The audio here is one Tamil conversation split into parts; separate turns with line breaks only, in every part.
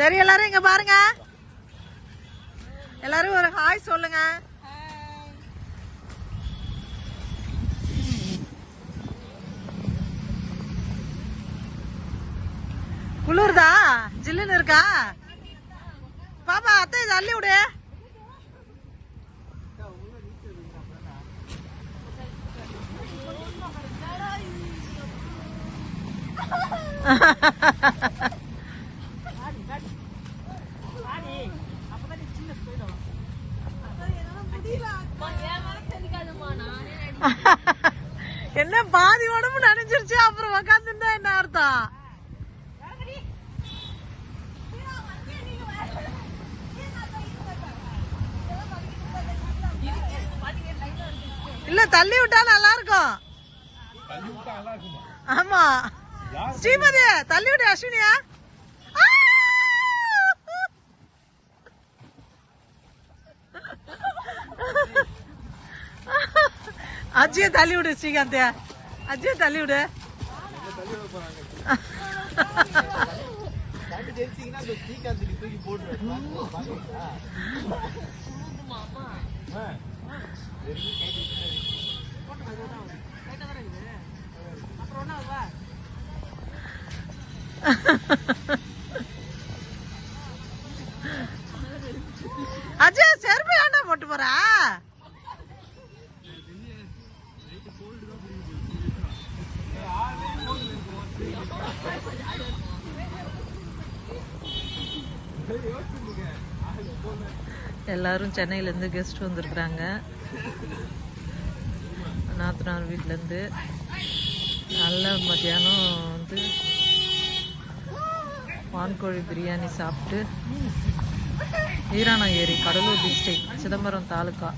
சரி எல்லாரும் இங்க பாருங்க. எல்லாரும் ஒரு ஹாய் சொல்லுங்க. குளிர்தா? ஜில்லுன்னு இருக்கா? பாப்பா அத்தை தள்ளி விடு. ha ha ha ha பாதி உடம்பு நனைஞ்சிருச்சு அப்புறம் உக்காந்துருந்தா என்ன அர்த்தம்? இல்ல தள்ளி விட்டா நல்லா இருக்கும் ஆமா. ஸ்ரீமதி தள்ளி விடு அஸ்வினியா. அஜியை தள்ளி விடு ஸ்ரீகாந்த். அஜய் தள்ளி விடு. அஜய் செருப்பு ஏன்டா போட்டு போறா? எல்லாரும் சென்னையிலேருந்து கெஸ்ட் வந்திருக்கிறாங்க. நாத்தனார் வீட்டிலேருந்து நல்ல மத்தியானம் வந்து வான்கோழி பிரியாணி சாப்பிட்டு ஈரான ஏரி கடலூர் டிஸ்ட்ரிக் சிதம்பரம் தாலுக்கா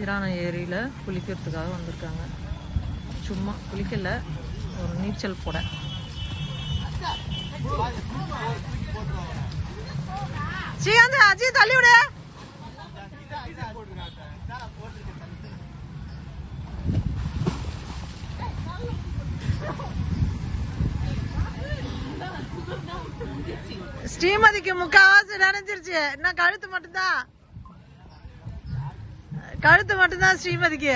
ஈரான ஏரியில் குளிக்கிறதுக்காக வந்திருக்காங்க. சும்மா குளிக்கலை. ஒரு நீச்சல் போட ஸ்ரீகாந்த் அஜய் தள்ளி விடு. ஸ்ரீமதிக்கு முக்காவாசி நினைஞ்சிருச்சு. என்ன கழுத்து மட்டும்தான்? கழுத்து மட்டும்தான் ஸ்ரீமதிக்கு.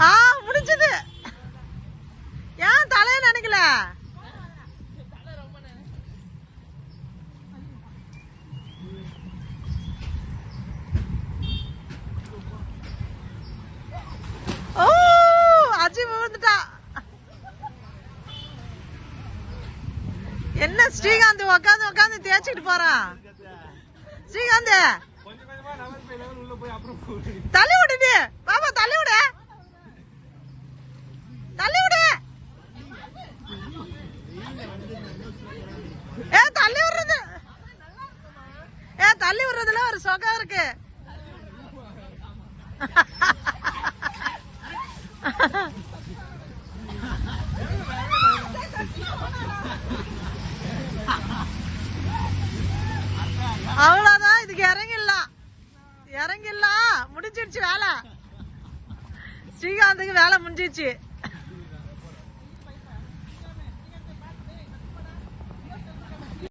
ஆ முடிஞ்சது. ஏன் தலைய நினைக்கல? ஓ அஜி விழுந்துட்டா. என்ன ஸ்ரீகாந்த் உட்காந்து உட்காந்து தேய்ச்சிட்டு போறான் ஸ்ரீகாந்த் தள்ளி விடுடி பாப்பா தள்ளி விடு ஏ தள்ளி விடுறது ஏ தள்ளி விடுறதுல ஒரு சொகம் இருக்கு. அவ்வளவுதான் இதுக்கு இறங்கிடலாம். இறங்கிடலாம். முடிஞ்சிடுச்சு வேலை. ஸ்ரீகாந்துக்கு வேலை முடிஞ்சிடுச்சு.